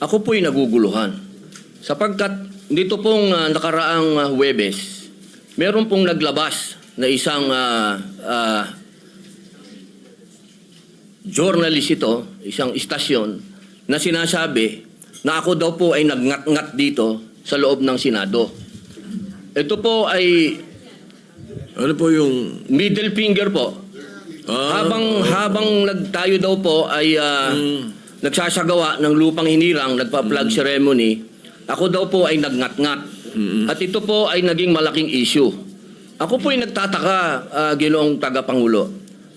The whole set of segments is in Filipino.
ako po'y naguguluhan. Sapagkat dito pong ah, nakaraang ah, Huwebes, meron pong naglabas na isang ah, ah, journalist ito, isang istasyon, na sinasabi na ako daw po ay nagngat-ngat dito sa loob ng Senado. Ito po ay Ano po yung... middle finger po. Ah, habang habang nagtayo daw po ay ah, nagsasagawa ng lupang hinirang, nagpa-flag ceremony, ako daw po ay nagngat-ngat. At ito po ay naging malaking issue. Ako po ay nagtataka, ah, Ginoong Tagapangulo.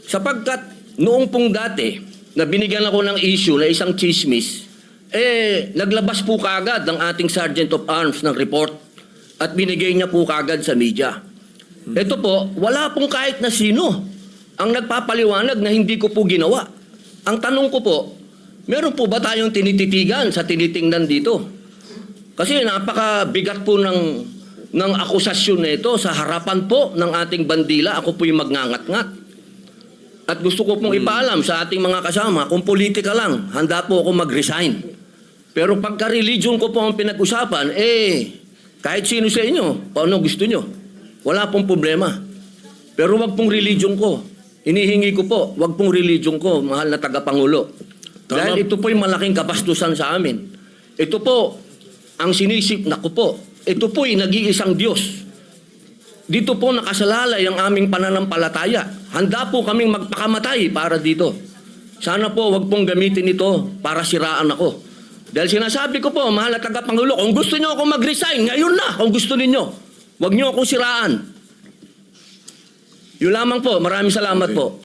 Sapagkat noong pong dati, na binigyan ako ng issue na isang chismis, eh, naglabas po kaagad ng ating Sergeant of Arms ng report at binigay niya po kaagad sa media. Ito po, wala pong kahit na sino ang nagpapaliwanag na hindi ko po ginawa. Ang tanong ko po, meron po ba tayong tinititigan sa tinitingnan dito? Kasi napakabigat po ng, ng akusasyon na ito sa harapan po ng ating bandila. Ako po yung magngangat-ngat. At gusto ko pong ipaalam sa ating mga kasama, kung politika lang, handa po ako mag-resign. Pero pagka religion ko po ang pinag-usapan, eh, kahit sino sa inyo, paano gusto nyo? Wala pong problema. Pero wag pong religion ko. Hinihingi ko po, wag pong religion ko, mahal na tagapangulo. Tama. Dahil ito po yung malaking kapastusan sa amin. Ito po, ang sinisip na ko po, ito po ay nag-iisang Diyos. Dito po nakasalalay ang aming pananampalataya. Handa po kaming magpakamatay para dito. Sana po wag pong gamitin ito para siraan ako. Dahil sinasabi ko po, mahal na tagapangulo, kung gusto niyo ako mag-resign, ngayon na, kung gusto ninyo. Huwag niyo akong siraan. Yun lamang po. Maraming salamat po.